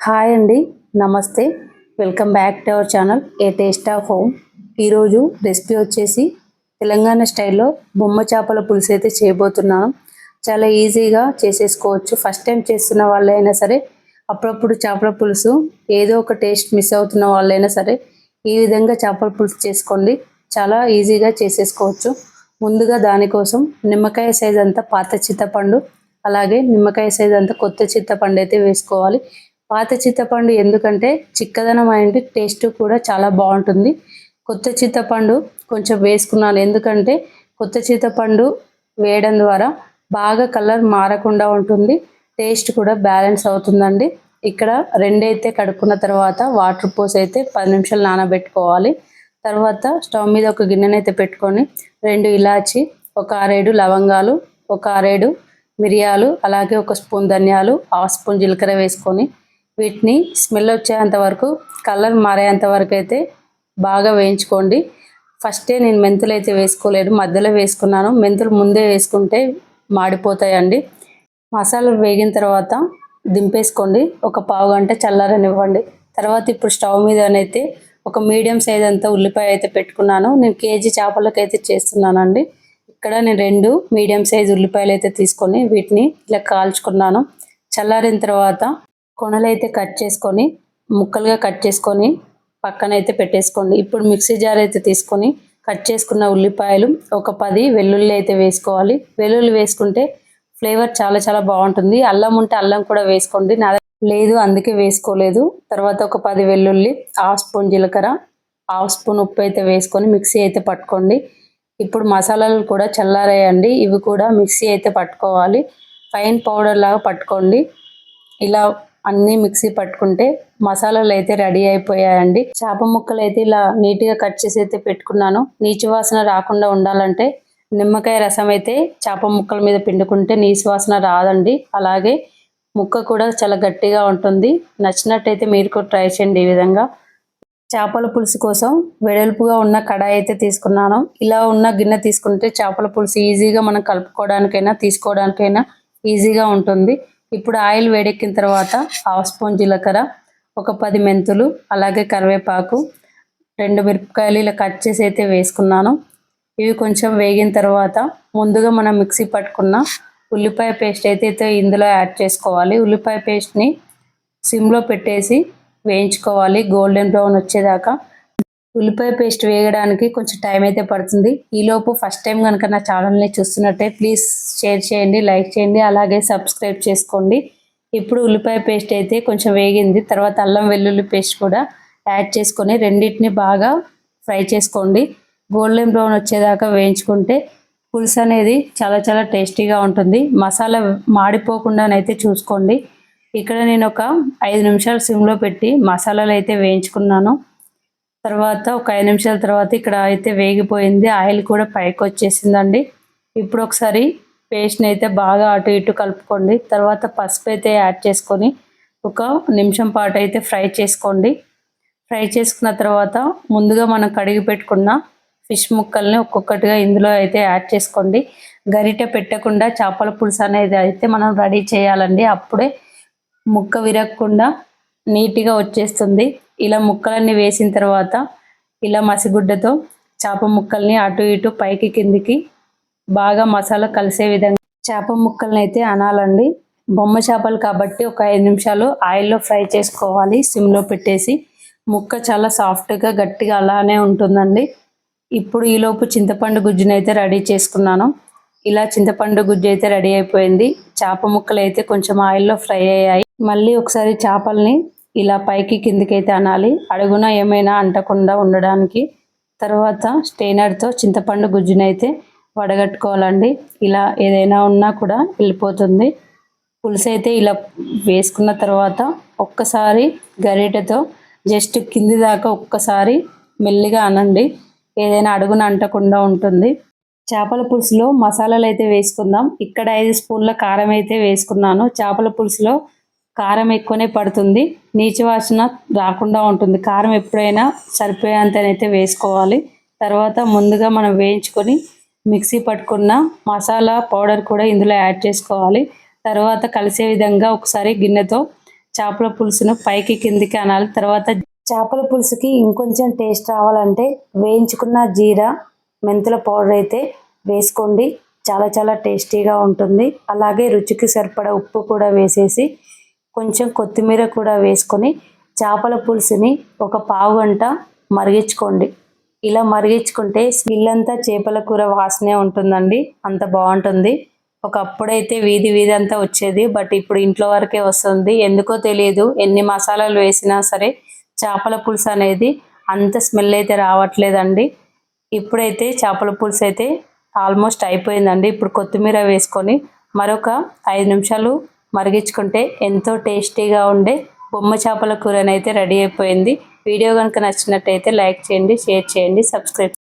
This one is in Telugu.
హాయ్ అండి నమస్తే. Welcome back to our channel a taste of home ఈరోజు రెసిపీ వచ్చేసి తెలంగాణ స్టైల్లో బొమ్మ చేపల పులుసు అయితే చేయబోతున్నాను. చాలా ఈజీగా చేసేసుకోవచ్చు. ఫస్ట్ టైం చేస్తున్న వాళ్ళైనా సరే అప్పుడప్పుడు చేపల పులుసు ఏదో ఒక టేస్ట్ మిస్ అవుతున్న వాళ్ళైనా సరే ఈ విధంగా చేపల పులుసు చేసుకోండి. చాలా ఈజీగా చేసేసుకోవచ్చు. ముందుగా దానికోసం నిమ్మకాయ సైజ్ అంతా పాత చింతపండు అలాగే నిమ్మకాయ సైజ్ అంతా కొత్త చింతపండు అయితే వేసుకోవాలి. పాత చింతపండు ఎందుకంటే చిక్కదనం అయింది టేస్ట్ కూడా చాలా బాగుంటుంది. కొత్త చింతపండు కొంచెం వేసుకున్నాను. ఎందుకంటే కొత్త చింతపండు వేయడం ద్వారా బాగా కలర్ మారకుండా ఉంటుంది టేస్ట్ కూడా బ్యాలెన్స్ అవుతుందండి. ఇక్కడ రెండైతే కడుక్కున్న తర్వాత వాటర్ పోసి అయితే పది నిమిషాలు నానబెట్టుకోవాలి. తర్వాత స్టవ్ మీద ఒక గిన్నెనైతే పెట్టుకొని రెండు ఇలాచి ఒక ఆరేడు లవంగాలు ఒక ఆరేడు మిరియాలు అలాగే ఒక స్పూన్ ధనియాలు హాఫ్ స్పూన్ జీలకర్ర వేసుకొని వీటిని స్మెల్ వచ్చేంత వరకు కలర్ మారేంత వరకు అయితే బాగా వేయించుకోండి. ఫస్టే నేను మెంతులు అయితే వేసుకోలేదు మధ్యలో వేసుకున్నాను. మెంతులు ముందే వేసుకుంటే మాడిపోతాయండి. మసాలా వేగిన తర్వాత దింపేసుకోండి. ఒక పావు గంట చల్లారనివ్వండి. తర్వాత ఇప్పుడు స్టవ్ మీదనైతే ఒక మీడియం సైజ్ అంతా ఉల్లిపాయ అయితే పెట్టుకున్నాను. నేను కేజీ చేపలకైతే అయితే చేస్తున్నానండి. ఇక్కడ నేను రెండు మీడియం సైజ్ ఉల్లిపాయలు అయితే తీసుకొని వీటిని ఇలా కాల్చుకున్నాను. చల్లారిన తర్వాత కొనలైతే కట్ చేసుకొని ముక్కలుగా కట్ చేసుకొని పక్కన అయితే పెట్టేసుకోండి. ఇప్పుడు మిక్సీ జార్ అయితే తీసుకొని కట్ చేసుకున్న ఉల్లిపాయలు ఒక పది వెల్లుల్లి అయితే వేసుకోవాలి. వెల్లుల్లి వేసుకుంటే ఫ్లేవర్ చాలా చాలా బాగుంటుంది. అల్లం ఉంటే అల్లం కూడా వేసుకోండి. నా లేదు అందుకే వేసుకోలేదు. తర్వాత ఒక పది వెల్లుల్లి హాఫ్ స్పూన్ జీలకర్ర హాఫ్ స్పూన్ ఉప్పు అయితే వేసుకొని మిక్సీ అయితే పట్టుకోండి. ఇప్పుడు మసాలాలు కూడా చల్లారేయండి. ఇవి కూడా మిక్సీ అయితే పట్టుకోవాలి. ఫైన్ పౌడర్ లాగా పట్టుకోండి. ఇలా అన్నీ మిక్సీ పట్టుకుంటే మసాలాలు అయితే రెడీ అయిపోయాయండి. చేప ముక్కలు అయితే ఇలా నీట్గా కట్ చేసి అయితే పెట్టుకున్నాను. నీచు వాసన రాకుండా ఉండాలంటే నిమ్మకాయ రసం అయితే చేప ముక్కల మీద పిండుకుంటే నీచు వాసన రాదండి. అలాగే ముక్క కూడా చాలా గట్టిగా ఉంటుంది. నచ్చినట్టయితే మీరు కూడా ట్రై చేయండి ఈ విధంగా. చేపల పులుసు కోసం వెడల్పుగా ఉన్న కడాయి అయితే తీసుకున్నాను. ఇలా ఉన్న గిన్నె తీసుకుంటే చేపల పులుసు ఈజీగా మనం కలుపుకోవడానికైనా తీసుకోవడానికైనా ఈజీగా ఉంటుంది. ఇప్పుడు ఆయిల్ వేడెక్కిన తర్వాత హాఫ్ స్పూన్ జీలకర్ర ఒక పది మెంతులు అలాగే కరివేపాకు రెండు మిరపకాయలు ఇలా కట్ చేసి అయితే వేసుకున్నాను. ఇవి కొంచెం వేగిన తర్వాత ముందుగా మనం మిక్సీ పట్టుకున్న ఉల్లిపాయ పేస్ట్ అయితే ఇందులో యాడ్ చేసుకోవాలి ఉల్లిపాయ పేస్ట్ని సిమ్లో పెట్టేసి వేయించుకోవాలి. గోల్డెన్ బ్రౌన్ వచ్చేదాకా ఉల్లిపాయ పేస్ట్ వేయడానికి కొంచెం టైం అయితే పడుతుంది. ఈలోపు ఫస్ట్ టైం కనుక నా ఛానల్ని చూస్తున్నట్టే ప్లీజ్ షేర్ చేయండి లైక్ చేయండి అలాగే సబ్స్క్రైబ్ చేసుకోండి. ఇప్పుడు ఉల్లిపాయ పేస్ట్ అయితే కొంచెం వేగింది. తర్వాత అల్లం వెల్లుల్లి పేస్ట్ కూడా యాడ్ చేసుకొని రెండింటిని బాగా ఫ్రై చేసుకోండి. గోల్డెన్ బ్రౌన్ వచ్చేదాకా వేయించుకుంటే పులుసు అనేది చాలా చాలా టేస్టీగా ఉంటుంది. మసాలా మాడిపోకుండానైతే చూసుకోండి. ఇక్కడ నేను ఒక ఐదు నిమిషాలు సిమ్లో పెట్టి మసాలాలు అయితే వేయించుకున్నాను. తర్వాత ఒక ఐదు నిమిషాల తర్వాత ఇక్కడ అయితే వేగిపోయింది. ఆయిల్ కూడా పైకి వచ్చేసిందండి. ఇప్పుడు ఒకసారి పేస్ట్ని అయితే బాగా అటు ఇటు కలుపుకోండి. తర్వాత పసుపు అయితే యాడ్ చేసుకొని ఒక నిమిషం పాటు అయితే ఫ్రై చేసుకోండి. ఫ్రై చేసుకున్న తర్వాత ముందుగా మనం కడిగి పెట్టుకున్న ఫిష్ ముక్కల్ని ఒక్కొక్కటిగా ఇందులో అయితే యాడ్ చేసుకోండి. గరిటె పెట్టకుండా చేపల పులుసు అనేది అయితే మనం రెడీ చేయాలండి. అప్పుడే ముక్క విరగకుండా నీట్గా వచ్చేస్తుంది. ఇలా ముక్కలన్నీ వేసిన తర్వాత ఇలా మసిగుడ్డతో చేప ముక్కల్ని అటు ఇటు పైకి కిందికి బాగా మసాలా కలిసే విధంగా చేప ముక్కల్ని అయితే అనాలండి. బొమ్మ చేపలు కాబట్టి ఒక ఐదు నిమిషాలు ఆయిల్లో ఫ్రై చేసుకోవాలి. సిమ్లో పెట్టేసి ముక్క చాలా సాఫ్ట్గా గట్టిగా అలానే ఉంటుందండి. ఇప్పుడు ఈలోపు చింతపండు గుజ్జుని అయితే రెడీ చేసుకున్నాను. ఇలా చింతపండు గుజ్జు అయితే రెడీ అయిపోయింది. చేప ముక్కలు అయితే కొంచెం ఆయిల్లో ఫ్రై అయ్యాయి. మళ్ళీ ఒకసారి చేపల్ని ఇలా పైకి కిందికైతే అనాలి. అడుగున ఏమైనా అంటకుండా ఉండడానికి. తర్వాత స్టెయినర్తో చింతపండు గుజ్జునైతే వడగట్టుకోవాలండి. ఇలా ఏదైనా ఉన్నా కూడా వెళ్ళిపోతుంది. పులుసు అయితే ఇలా వేసుకున్న తర్వాత ఒక్కసారి గరిటెతో జస్ట్ కింది దాకా ఒక్కసారి మెల్లిగా అనండి. ఏదైనా అడుగున అంటకుండా ఉంటుంది. చేపల పులుసులో మసాలాలు అయితే వేసుకుందాం. ఇక్కడ ఐదు స్పూన్ల కారం అయితే వేసుకున్నాను. చేపల పులుసులో కారం ఎక్కువనే పడుతుంది. నీచు వాసన రాకుండా ఉంటుంది. కారం ఎప్పుడైనా సరిపోయేంతనైతే వేసుకోవాలి. తర్వాత ముందుగా మనం వేయించుకొని మిక్సీ పట్టుకున్న మసాలా పౌడర్ కూడా ఇందులో యాడ్ చేసుకోవాలి. తర్వాత కలిసే విధంగా ఒకసారి గిన్నెతో చేపల పులుసును పైకి కిందికి అనాలి. తర్వాత చేపల పులుసుకి ఇంకొంచెం టేస్ట్ రావాలంటే వేయించుకున్న జీరా మెంతుల పౌడర్ అయితే వేసుకోండి. చాలా చాలా టేస్టీగా ఉంటుంది. అలాగే రుచికి సరిపడా ఉప్పు కూడా వేసేసి కొంచెం కొత్తిమీర కూడా వేసుకొని చేపల పులుసుని ఒక పావు గంట మరిగించుకోండి. ఇలా మరిగించుకుంటే స్మెల్ అంతా చేపల కూర వాసనే ఉంటుందండి. అంత బాగుంటుంది. ఒకప్పుడైతే వీధి వీధి అంతా వచ్చేది బట్ ఇప్పుడు ఇంట్లో వరకే వస్తుంది. ఎందుకో తెలియదు ఎన్ని మసాలాలు వేసినా సరే చేపల పులుసు అనేది అంత స్మెల్ అయితే రావట్లేదండి. ఇప్పుడైతే చేపల పులుసు అయితే ఆల్మోస్ట్ అయిపోయిందండి. ఇప్పుడు కొత్తిమీర వేసుకొని మరొక ఐదు నిమిషాలు మరిగించుకుంటే ఎంతో టేస్టీగా ఉండే బొమ్మ చేపల కూరనైతే రెడీ అయిపోయింది. వీడియో కనుక నచ్చినట్టయితే లైక్ చేయండి షేర్ చేయండి సబ్స్క్రైబ్